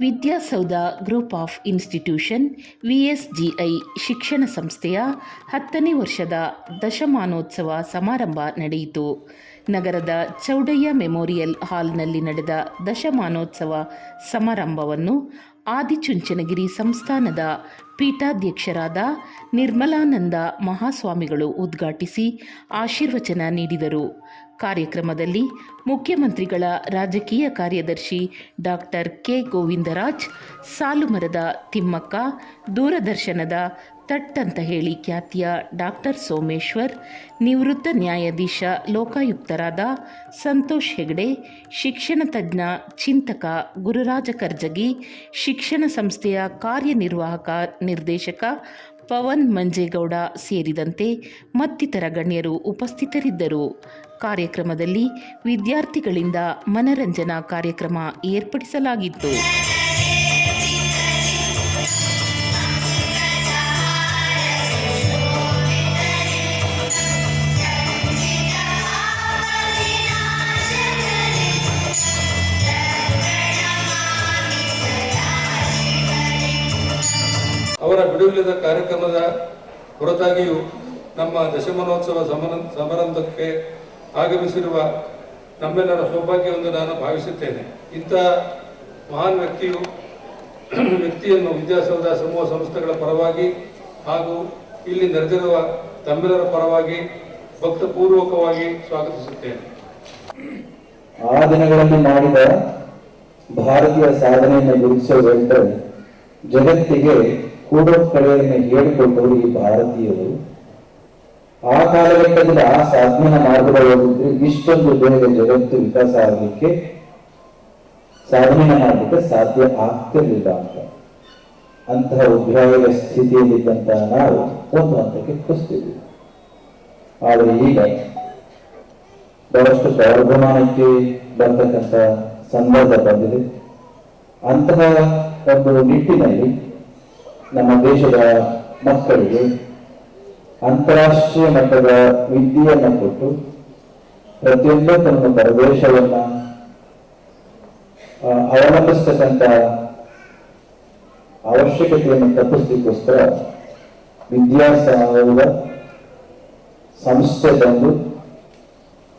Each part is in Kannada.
Vidyasoudha group of institution, VSGI ಶಿಕ್ಷಣ ಸಂಸ್ಥೆಯ ಹತ್ತನೇ ವರ್ಷದ ದಶಮಾನೋತ್ಸವ ಸಮಾರಂಭ ನಡೆಯಿತು. ನಗರದ ಚೌಡಯ್ಯ ಮೆಮೋರಿಯಲ್ ಹಾಲ್ನಲ್ಲಿ ನಡೆದ ದಶಮಾನೋತ್ಸವ ಸಮಾರಂಭವನ್ನು ಆದಿಚುಂಚನಗಿರಿ ಸಂಸ್ಥಾನದ ಪೀಠಾಧ್ಯಕ್ಷರಾದ ನಿರ್ಮಲಾನಂದ ಮಹಾಸ್ವಾಮಿಗಳು ಉದ್ಘಾಟಿಸಿ ಆಶೀರ್ವಚನ ನೀಡಿದರು. ಕಾರ್ಯಕ್ರಮದಲ್ಲಿ ಮುಖ್ಯಮಂತ್ರಿಗಳ ರಾಜಕೀಯ ಕಾರ್ಯದರ್ಶಿ ಡಾಕ್ಟರ್ ಕೆ ಗೋವಿಂದರಾಜ್, ಸಾಲುಮರದ ತಿಮ್ಮಕ್ಕ, ದೂರದರ್ಶನದ ತಟ್ಟಂತ ಹೇಳಿ ಖ್ಯಾತಿಯ ಡಾಕ್ಟರ್ ಸೋಮೇಶ್ವರ್, ನಿವೃತ್ತ ನ್ಯಾಯಾಧೀಶ ಲೋಕಾಯುಕ್ತರಾದ ಸಂತೋಷ್ ಹೆಗಡೆ, ಶಿಕ್ಷಣ ತಜ್ಞ ಚಿಂತಕ ಗುರುರಾಜ ಕರ್ಜಗಿ, ಶಿಕ್ಷಣ ಸಂಸ್ಥೆಯ ಕಾರ್ಯನಿರ್ವಾಹಕ ನಿರ್ದೇಶಕ ಪವನ್ ಮಂಜೇಗೌಡ ಸೇರಿದಂತೆ ಮತ್ತಿತರ ಗಣ್ಯರು ಉಪಸ್ಥಿತರಿದ್ದರು. ಕಾರ್ಯಕ್ರಮದಲ್ಲಿ ವಿದ್ಯಾರ್ಥಿಗಳಿಂದ ಮನರಂಜನಾ ಕಾರ್ಯಕ್ರಮ ಏರ್ಪಡಿಸಲಾಗಿತ್ತು. ಅವರ ಬಿಡುವಿಲ್ಲದ ಕಾರ್ಯಕ್ರಮದ ಹೊರತಾಗಿಯೂ ನಮ್ಮ ದಶಮಾನೋತ್ಸವ ಸಮರ ಸಮಾರಂಭಕ್ಕೆ ಆಗಮಿಸಿರುವ ನಮ್ಮೆಲ್ಲರ ಸೌಭಾಗ್ಯವೆಂದು ನಾನು ಭಾವಿಸುತ್ತೇನೆ. ಇಂಥ ಮಹಾನ್ ವ್ಯಕ್ತಿಯು ವ್ಯಕ್ತಿಯನ್ನು ವಿದ್ಯಾಸೌಧ ಸಮೂಹ ಸಂಸ್ಥೆಗಳ ಪರವಾಗಿ ಹಾಗೂ ಇಲ್ಲಿ ನೆರೆದಿರುವ ತಮ್ಮೆಲ್ಲರ ಪರವಾಗಿ ಭಕ್ತಪೂರ್ವಕವಾಗಿ ಸ್ವಾಗತಿಸುತ್ತೇನೆ. ಆ ದಿನಗಳಲ್ಲಿ ಮಾಡಿದ ಭಾರತೀಯ ಸಾಧನೆಯನ್ನು ಗುರುತಿಸುವುದಂತೆ ಜಗತ್ತಿಗೆ ಕೂಡ ಕಳೆಯನ್ನು ಹೇಳಿಕೊಂಡವರು ಈ ಭಾರತೀಯರು. ಆ ಕಾಲಘಟ್ಟದಲ್ಲಿ ಆ ಸಾಧನೆಯ ಮಾರ್ಗದ ಹೋಗಿದ್ರೆ ಇಷ್ಟೊಂದು ಬೇಗ ಜಗತ್ತು ವಿಕಾಸ ಆಗಲಿಕ್ಕೆ ಸಾಧನೆ ಮಾಡಲಿಕ್ಕೆ ಸಾಧ್ಯ ಆಗ್ತಿರ್ಲಿಲ್ಲ ಅಂತ. ಅಂತಹ ಉದ್ರಾಯದ ಸ್ಥಿತಿಯಲ್ಲಿದ್ದಂತಹ ನಾವು ಒಂದು ಹಂತಕ್ಕೆ ಕುಸ್ತಿದ್ವಿ. ಆದರೆ ಈಗ ಬಹಳಷ್ಟು ಗೌರವಮಾನಕ್ಕೆ ಬರ್ತಕ್ಕಂಥ ಸಂದರ್ಭ ಬಂದಿದೆ. ಅಂತಹ ಒಂದು ನಿಟ್ಟಿನಲ್ಲಿ ನಮ್ಮ ದೇಶದ ಮಕ್ಕಳಿಗೆ ಅಂತಾರಾಷ್ಟ್ರೀಯ ಮಟ್ಟದ ವಿದ್ಯೆಯನ್ನು ಕೊಟ್ಟು ಪ್ರತಿಯೊಂದು ತನ್ನ ಪ್ರದೇಶವನ್ನ ಅವಲಂಬಿಸ್ತಕ್ಕಂತ ಅವಶ್ಯಕತೆಯನ್ನು ತಪ್ಪಿಸ್ಲಿಕ್ಕೋಸ್ಕರ ವಿದ್ಯಾಸಂಸ್ಥೆ ಸಂಸ್ಥೆ ಬಂದು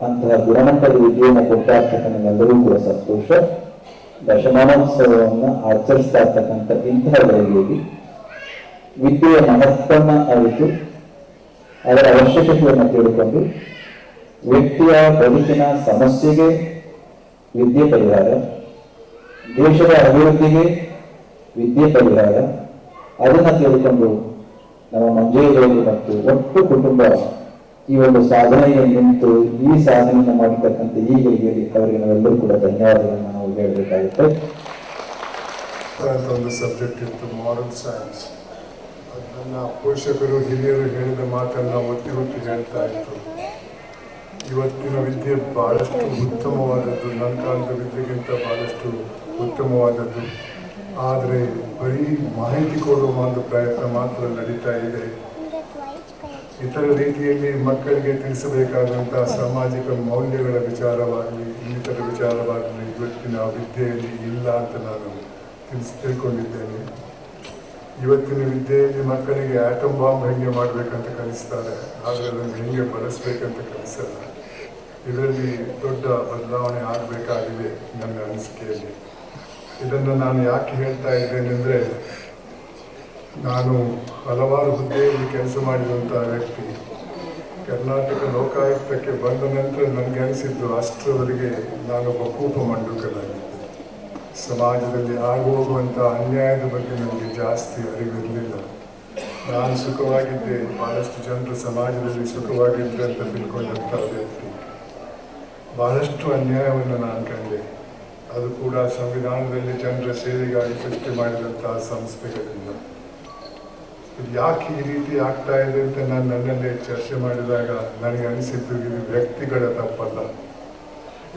ಅಂತಹ ಗುಣಮಟ್ಟದ ವಿದ್ಯೆಯನ್ನು ಇರ್ತಕ್ಕಂಥೆಲ್ಲರೂ ಕೂಡ ಸಂತೋಷ. ದಶಮಾನೋತ್ಸವವನ್ನು ಆಚರಿಸ್ತಾ ಇರ್ತಕ್ಕಂಥ ಇಂತಹ ವೇಳೆಯಲ್ಲಿ ವಿದ್ಯೆಯ ಮಹತ್ವನ ಅರಿತು ಅದರ ಅವಶ್ಯಕತೆಯನ್ನು ತಿಳ್ಕೊಂಡು ವ್ಯಕ್ತಿಯ ಬದುಕಿನ ಸಮಸ್ಯೆಗೆ ವಿದ್ಯೆ ಪರಿಹಾರ, ದೇಶದ ಅಭಿವೃದ್ಧಿಗೆ ವಿದ್ಯೆ ಪರಿಹಾರ, ಅದನ್ನು ತಿಳ್ಕೊಂಡು ನಮ್ಮ ಮಂಜೇಗೌಡರು ಮತ್ತು ಒಟ್ಟು ಕುಟುಂಬ ಈ ಒಂದು ಸಾಧನೆಗೆ ನಿಂತು ಈ ಸಾಧನೆಯನ್ನು ಮಾಡಿರ್ತಕ್ಕಂಥ ಈ ಗಳಿಗೆಯಲ್ಲಿ ಅವರಿಗೆ ನಾವೆಲ್ಲರೂ ಕೂಡ ಧನ್ಯವಾದಗಳನ್ನು ನಾವು ಹೇಳಬೇಕಾಗುತ್ತೆ. ಒಂದು ಸಬ್ಜೆಕ್ಟ್ ಇತ್ತು ಮಾರಲ್ ಸೈನ್ಸ್ ನನ್ನ ಪೋಷಕರು, ಹಿರಿಯರು ಹೇಳಿದ ಮಾತನ್ನು ಒತ್ತಿ ಒತ್ತಿ ಹೇಳ್ತಾ ಇತ್ತು. ಇವತ್ತಿನ ವಿದ್ಯೆ ಬಹಳಷ್ಟು ಉತ್ತಮವಾದದ್ದು ನನ್ನ ಕಾಲದ ವಿದ್ಯೆಗಿಂತ ಬಹಳಷ್ಟು ಉತ್ತಮವಾದದ್ದು. ಆದರೆ ಬರೀ ಮಾಹಿತಿ ಕೊಡುವ ಒಂದು ಪ್ರಯತ್ನ ಮಾತ್ರ ನಡೀತಾ ಇದೆ. ಇತರ ರೀತಿಯಲ್ಲಿ ಮಕ್ಕಳಿಗೆ ತಿಳಿಸಬೇಕಾದಂತಹ ಸಾಮಾಜಿಕ ಮೌಲ್ಯಗಳ ವಿಚಾರವಾಗಲಿ, ಇನ್ನಿತರ ವಿಚಾರವಾಗಲಿ ಇವತ್ತಿನ ವಿದ್ಯೆಯಲ್ಲಿ ಇಲ್ಲ ಅಂತ ನಾನು ತಿಳಿಸ್, ತಿಳ್ಕೊಂಡಿದ್ದೇನೆ. ಇವತ್ತಿನ ವಿದ್ಯೆಯಲ್ಲಿ ಮಕ್ಕಳಿಗೆ ಆಟಮ್ ಬಾಂಬ್ ಹೆಂಗೆ ಮಾಡಬೇಕಂತ ಕಲಿಸ್ತಾರೆ ಆದರೆ ಅದನ್ನು ಹೆಂಗೆ ಬಳಸಬೇಕಂತ ಕಲಿಸಲ್ಲ. ಇದರಲ್ಲಿ ದೊಡ್ಡ ಬದಲಾವಣೆ ಆಗಬೇಕಾಗಿದೆ ನನ್ನ ಅನಿಸಿಕೆಯಲ್ಲಿ. ಇದನ್ನು ನಾನು ಯಾಕೆ ಹೇಳ್ತಾ ಇದ್ದೇನೆಂದರೆ ನಾನು ಹಲವಾರು ಹುದ್ದೆಯಲ್ಲಿ ಕೆಲಸ ಮಾಡಿದಂಥ ವ್ಯಕ್ತಿ. ಕರ್ನಾಟಕ ಲೋಕಾಯುಕ್ತಕ್ಕೆ ಬಂದ ನಂತರ ನನಗೆ ಅನಿಸಿದ್ದು, ಅಷ್ಟರವರೆಗೆ ನಾನೊಬ್ಬ ಕೂಪ ಮಂಡುಕನಾಗಿದ್ದೆ ಸಮಾಜದಲ್ಲಿ ಆಗೋಗುವಂಥ ಅನ್ಯಾಯದ ಬಗ್ಗೆ ನನಗೆ ಜಾಸ್ತಿ ಅರಿವಿರಲಿಲ್ಲ. ನಾನು ಸುಖವಾಗಿದ್ದೆ, ಬಹಳಷ್ಟು ಜನರು ಸಮಾಜದಲ್ಲಿ ಸುಖವಾಗಿದ್ದೆ ಅಂತ ತಿಳ್ಕೊಂಡಂಥ ವ್ಯಕ್ತಿ. ಬಹಳಷ್ಟು ಅನ್ಯಾಯವನ್ನು ನಾನು ಕಂಡೆ. ಅದು ಕೂಡ ಸಂವಿಧಾನದಲ್ಲಿ ಜನರ ಸೇವೆಗಾಗಿ ಸೃಷ್ಟಿ ಮಾಡಿದಂತಹ ಸಂಸ್ಥೆಗಳಿಂದ. ಇದು ಯಾಕೆ ಈ ರೀತಿ ಆಗ್ತಾ ಇದೆ ಅಂತ ನಾನು ನನ್ನಲ್ಲೇ ಚರ್ಚೆ ಮಾಡಿದಾಗ ನನಗೆ ಅನಿಸಿದ್ದು ಇದು ವ್ಯಕ್ತಿಗಳ ತಪ್ಪಲ್ಲ.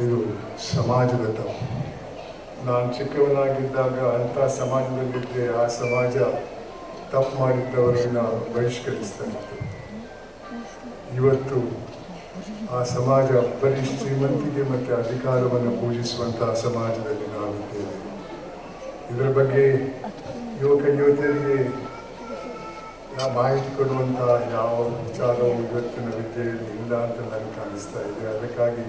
ಇದು ಸಮಾಜದ ತಪ್ಪು. ನಾನು ಚಿಕ್ಕವನಾಗಿದ್ದಾಗ ಅಂಥ ಸಮಾಜದಲ್ಲಿದ್ದೆ, ಆ ಸಮಾಜ ತಪ್ಪು ಮಾಡಿದ್ದವರನ್ನ ಬಹಿಷ್ಕರಿಸ್ತಾ ಇತ್ತು ಇವತ್ತು ಆ ಸಮಾಜ ಬರೀ ಶ್ರೀಮಂತಿಗೆ ಮತ್ತು ಅಧಿಕಾರವನ್ನು ಪೂಜಿಸುವಂತಹ ಸಮಾಜದಲ್ಲಿ ನಾವಿದ್ದೇವೆ ಇದರ ಬಗ್ಗೆ ಯುವಕ, ಯುವತಿಯರಿಗೆ ಯಾವ ಮಾಹಿತಿ ಕೊಡುವಂತಹ ಯಾವ ವಿಚಾರವೂ ಇವತ್ತಿನ ವಿದ್ಯೆಯಲ್ಲಿ ಇಲ್ಲ ಅಂತ ನನಗೆ ಕಾಣಿಸ್ತಾ ಇದೆ. ಅದಕ್ಕಾಗಿ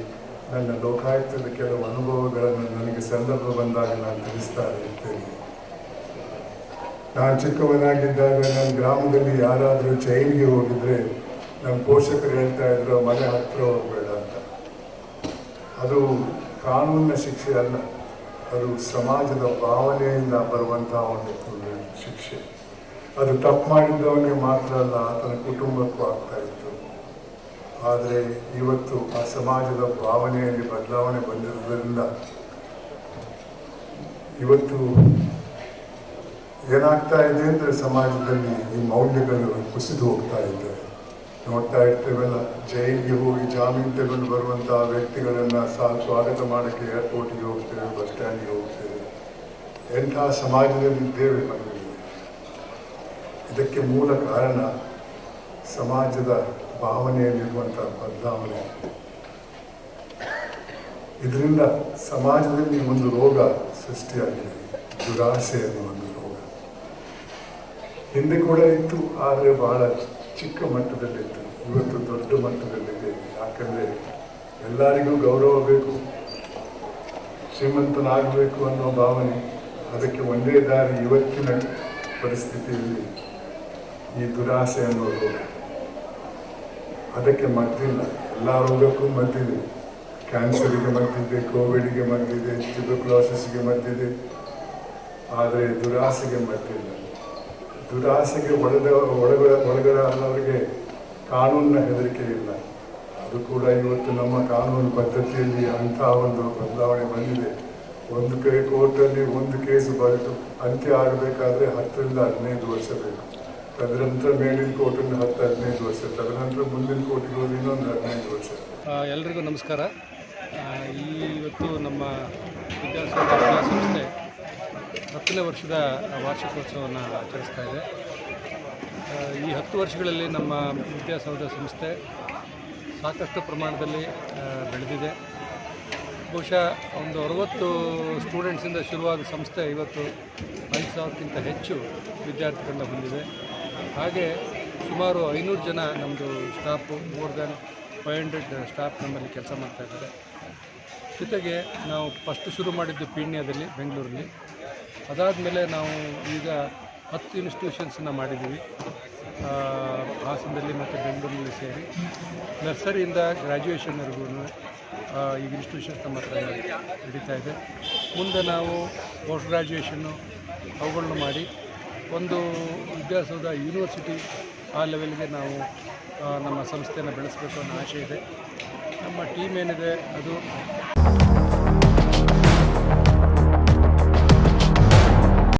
ನನ್ನ ಲೋಕಾಯುಕ್ತದ ಕೆಲವು ಅನುಭವಗಳನ್ನು ನನಗೆ ಸಂದರ್ಭ ಬಂದಾಗ ನಾನು ತಿಳಿಸ್ತಾ ಇರ್ತೇನೆ ನಾನು ಚಿಕ್ಕವನಾಗಿದ್ದಾಗ ನನ್ನ ಗ್ರಾಮದಲ್ಲಿ ಯಾರಾದರೂ ಜೈಲಿಗೆ ಹೋಗಿದ್ರೆ ನಮ್ಮ ಪೋಷಕರು ಹೇಳ್ತಾ ಇದ್ರು, ಮನೆ ಹತ್ರ ಹೋಗಬೇಡ ಅಂತ. ಅದು ಕಾನೂನಿನ ಶಿಕ್ಷೆ ಅಲ್ಲ, ಅದು ಸಮಾಜದ ಭಾವನೆಯಿಂದ ಬರುವಂತಹ ಒಂದು ಶಿಕ್ಷೆ. ಅದು ತಪ್ಪು ಮಾಡಿದ್ದವನಿಗೆ ಮಾತ್ರ ಅಲ್ಲ, ಆತನ ಕುಟುಂಬಕ್ಕೂ ಆಗ್ತಾ ಆದರೆ ಇವತ್ತು ಆ ಸಮಾಜದ ಭಾವನೆಯಲ್ಲಿ ಬದಲಾವಣೆ ಬಂದಿರುವುದರಿಂದ ಇವತ್ತು ಏನಾಗ್ತಾ ಇದೆ ಅಂದರೆ ಸಮಾಜದಲ್ಲಿ ಈ ಮೌಲ್ಯಗಳು ಕುಸಿದು ಹೋಗ್ತಾ ಇದ್ದಾವೆ ನೋಡ್ತಾ ಇರ್ತೇವಲ್ಲ, ಜೈಲಿಗೆ ಹೋಗಿ ಜಾಮೀನು ತಗೊಂಡು ಬರುವಂತಹ ವ್ಯಕ್ತಿಗಳನ್ನು ಸಹ ಸ್ವಾಗತ ಮಾಡೋಕ್ಕೆ ಏರ್ಪೋರ್ಟಿಗೆ ಹೋಗ್ತೇವೆ ಬಸ್ ಸ್ಟ್ಯಾಂಡಿಗೆ ಹೋಗ್ತೇವೆ. ಎಂಥ ಸಮಾಜದಲ್ಲಿ ಇದ್ದೇವೆ ಇದಕ್ಕೆ ಮೂಲ ಕಾರಣ ಸಮಾಜದ ಭಾವನೆಯಲ್ಲಿರುವಂಥ ಬದಲಾವಣೆ. ಇದರಿಂದ ಸಮಾಜದಲ್ಲಿ ಒಂದು ರೋಗ ಸೃಷ್ಟಿಯಾಗಿದೆ. ದುರಾಸೆ ಅನ್ನುವ ಒಂದು ರೋಗ. ಹಿಂದೆ ಕೂಡ ಇತ್ತು, ಆದರೆ ಬಹಳ ಚಿಕ್ಕ ಮಟ್ಟದಲ್ಲಿತ್ತು. ಇವತ್ತು ದೊಡ್ಡ ಮಟ್ಟದಲ್ಲಿದೆ. ಯಾಕಂದರೆ ಎಲ್ಲರಿಗೂ ಗೌರವ ಬೇಕು. ಶ್ರೀಮಂತನಾಗಬೇಕು ಅನ್ನೋ ಭಾವನೆ. ಅದಕ್ಕೆ ಒಂದೇ ದಾರಿ ಇವತ್ತಿನ ಪರಿಸ್ಥಿತಿಯಲ್ಲಿ ಈ ದುರಾಸೆ ಅನ್ನೋ ರೋಗ. ಅದಕ್ಕೆ ಮದ್ದಿಲ್ಲ ಎಲ್ಲ ರೋಗಕ್ಕೂ ಮದ್ದಿದೆ ಕ್ಯಾನ್ಸರಿಗೆ ಮದ್ದಿದೆ ಕೋವಿಡ್ಗೆ ಮದ್ದಿದೆ ಟ್ಯೂಬರ್ಕ್ಲೋಸಿಸ್ಗೆ ಮದ್ದಿದೆ ಆದರೆ ದುರಾಸೆಗೆ ಮದ್ದಿಲ್ಲ ದುರಾಸೆಗೆ ಒಳದ ಒಳಗಡ ಒಳಗಡೆ ಕಾನೂನಿನ ಹೆದರಿಕೆ ಇಲ್ಲ. ಅದು ಕೂಡ ಇವತ್ತು ನಮ್ಮ ಕಾನೂನು ಪದ್ಧತಿಯಲ್ಲಿ ಅಂತಹ ಒಂದು ಬದಲಾವಣೆ ಬಂದಿದೆ. ಒಂದು ಕೈ, ಕೋರ್ಟಲ್ಲಿ ಒಂದು ಕೇಸು ಬರೆದು ಅಂತ್ಯ ಆಗಬೇಕಾದ್ರೆ ಹತ್ತರಿಂದ ಹದಿನೈದು ವರ್ಷ ಬೇಕು. ತದನಂತರ ಮೇಲಿನ ಕೋರ್ಟಲ್ಲಿ ಹತ್ತು ಹದಿನೈದು ವರ್ಷ ತದನಂತರ ಮುಂದಿನ ಕೋರ್ಟಿಗೆ ಹೋಗಿ ಇನ್ನೊಂದು ಹದಿನೈದು ವರ್ಷ ಎಲ್ರಿಗೂ ನಮಸ್ಕಾರ. ಈ ಇವತ್ತು ನಮ್ಮ ವಿದ್ಯಾಸಂಸ್ಥೆ ವಿದ್ಯಾಸಂಸ್ಥೆ ಹತ್ತನೇ ವರ್ಷದ ವಾರ್ಷಿಕೋತ್ಸವವನ್ನು ಆಚರಿಸ್ತಾ ಇದೆ. ಈ ಹತ್ತು ವರ್ಷಗಳಲ್ಲಿ ನಮ್ಮ ವಿದ್ಯಾಸೌಧ ಸಂಸ್ಥೆ ಸಾಕಷ್ಟು ಪ್ರಮಾಣದಲ್ಲಿ ಬೆಳೆದಿದೆ. ಬಹುಶಃ ಒಂದು ಅರವತ್ತು ಸ್ಟೂಡೆಂಟ್ಸಿಂದ ಶುರುವಾದ ಸಂಸ್ಥೆ ಇವತ್ತು ಐದು ಸಾವಿರಕ್ಕಿಂತ ಹೆಚ್ಚು ವಿದ್ಯಾರ್ಥಿಗಳನ್ನ ಹೊಂದಿದೆ. ಹಾಗೆ ಸುಮಾರು ಐನೂರು ಜನ ನಮ್ಮದು staff more than five hundred staff ನಮ್ಮಲ್ಲಿ ಕೆಲಸ ಮಾಡ್ತಾ ಇದ್ದಾರೆ. ಜೊತೆಗೆ ನಾವು ಫಸ್ಟ್ ಶುರು ಮಾಡಿದ್ದು ಪೀಣ್ಯದಲ್ಲಿ, ಬೆಂಗಳೂರಲ್ಲಿ. ಅದಾದಮೇಲೆ ನಾವು ಈಗ ಹತ್ತು ಇನ್ಸ್ಟಿಟ್ಯೂಷನ್ಸನ್ನು ಮಾಡಿದ್ದೀವಿ. ಹಾಸನದಲ್ಲಿ ಮತ್ತು ಬೆಂಗಳೂರಿನಲ್ಲಿ ಸೇರಿ. ನರ್ಸರಿಯಿಂದ ಗ್ರ್ಯಾಜುಯೇಷನ್ವರೆಗೂ ಈಗ ಇನ್ಸ್ಟಿಟ್ಯೂಷನ್ಸ್ ನಮ್ಮ ಹತ್ರ ನಡೀತಾ ಇದೆ. ಮುಂದೆ ನಾವು ಪೋಸ್ಟ್ ಗ್ರ್ಯಾಜುಯೇಷನ್ನು ಅವುಗಳನ್ನು ಮಾಡಿ ಒಂದು ವಿದ್ಯಾಸೌಧ ಯೂನಿವರ್ಸಿಟಿ ಆ ಲೆವೆಲ್ಗೆ ನಾವು ನಮ್ಮ ಸಂಸ್ಥೆಯನ್ನು ಬೆಳೆಸಬೇಕು ಅನ್ನೋ ಆಸೆ ಇದೆ. ನಮ್ಮ ಟೀಮ್ ಏನಿದೆ ಅದು.